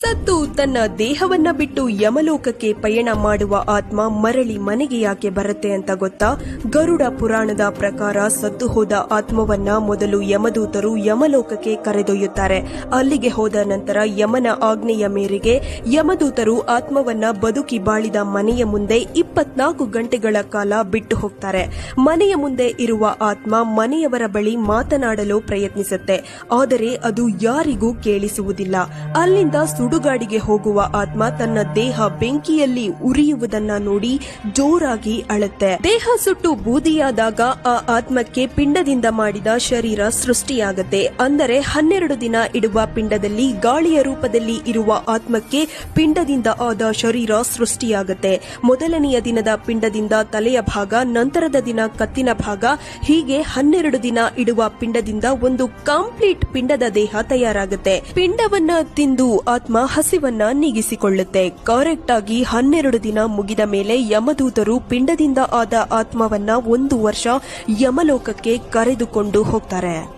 ಸತ್ತು ತನ್ನ ದೇಹವನ್ನ ಬಿಟ್ಟು ಯಮಲೋಕಕ್ಕೆ ಪಯಣ ಮಾಡುವ ಆತ್ಮ ಮರಳಿ ಮನೆಗೆ ಯಾಕೆ ಬರುತ್ತೆ ಅಂತ ಗೊತ್ತಾ? ಗರುಡ ಪುರಾಣದ ಪ್ರಕಾರ ಸತ್ತು ಹೋದ ಆತ್ಮವನ್ನ ಮೊದಲು ಯಮದೂತರು ಯಮಲೋಕಕ್ಕೆ ಕರೆದೊಯ್ಯುತ್ತಾರೆ. ಅಲ್ಲಿಗೆ ಹೋದ ನಂತರ ಯಮನ ಆಜ್ಞೆಯ ಮೇರೆಗೆ ಯಮದೂತರು ಆತ್ಮವನ್ನ ಬದುಕಿ ಬಾಳಿದ ಮನೆಯ ಮುಂದೆ ಇಪ್ಪತ್ನಾಲ್ಕು ಗಂಟೆಗಳ ಕಾಲ ಬಿಟ್ಟು ಹೋಗ್ತಾರೆ. ಮನೆಯ ಮುಂದೆ ಇರುವ ಆತ್ಮ ಮನೆಯವರ ಬಳಿ ಮಾತನಾಡಲು ಪ್ರಯತ್ನಿಸುತ್ತೆ. ಆದರೆ ಅದು ಯಾರಿಗೂ ಕೇಳಿಸುವುದಿಲ್ಲ. ಅಲ್ಲಿಂದ ಸುಡುಗಾಡಿಗೆ ಹೋಗುವ ಆತ್ಮ ತನ್ನ ದೇಹ ಬೆಂಕಿಯಲ್ಲಿ ಉರಿಯುವುದನ್ನ ನೋಡಿ ಜೋರಾಗಿ ಅಳುತ್ತೆ. ದೇಹ ಸುಟ್ಟು ಬೂದಿಯಾದಾಗ ಆ ಆತ್ಮಕ್ಕೆ ಪಿಂಡದಿಂದ ಮಾಡಿದ ಶರೀರ ಸೃಷ್ಟಿಯಾಗತ್ತೆ. ಅಂದರೆ ಹನ್ನೆರಡು ದಿನ ಇಡುವ ಪಿಂಡದಲ್ಲಿ ಗಾಳಿಯ ರೂಪದಲ್ಲಿ ಇರುವ ಆತ್ಮಕ್ಕೆ ಪಿಂಡದಿಂದ ಆದ ಶರೀರ ಸೃಷ್ಟಿಯಾಗತ್ತೆ. ಮೊದಲನೆಯ ದಿನದ ಪಿಂಡದಿಂದ ತಲೆಯ ಭಾಗ, ನಂತರದ ದಿನ ಕತ್ತಿನ ಭಾಗ, ಹೀಗೆ ಹನ್ನೆರಡು ದಿನ ಇಡುವ ಪಿಂಡದಿಂದ ಒಂದು ಕಂಪ್ಲೀಟ್ ಪಿಂಡದ ದೇಹ ತಯಾರಾಗುತ್ತೆ. ಪಿಂಡವನ್ನ ತಿಂದು ಆತ್ಮ ಹಸಿವನ್ನ ನೀಗಿಸಿಕೊಳ್ಳುತ್ತೆ. ಕರೆಕ್ಟ್ ಆಗಿ ಹನ್ನೆರಡು ದಿನ ಮುಗಿದ ಮೇಲೆ ಯಮದೂತರು ಪಿಂಡದಿಂದ ಆದ ಆತ್ಮವನ್ನ ಒಂದು ವರ್ಷ ಯಮಲೋಕಕ್ಕೆ ಕರೆದುಕೊಂಡು ಹೋಗ್ತಾರೆ.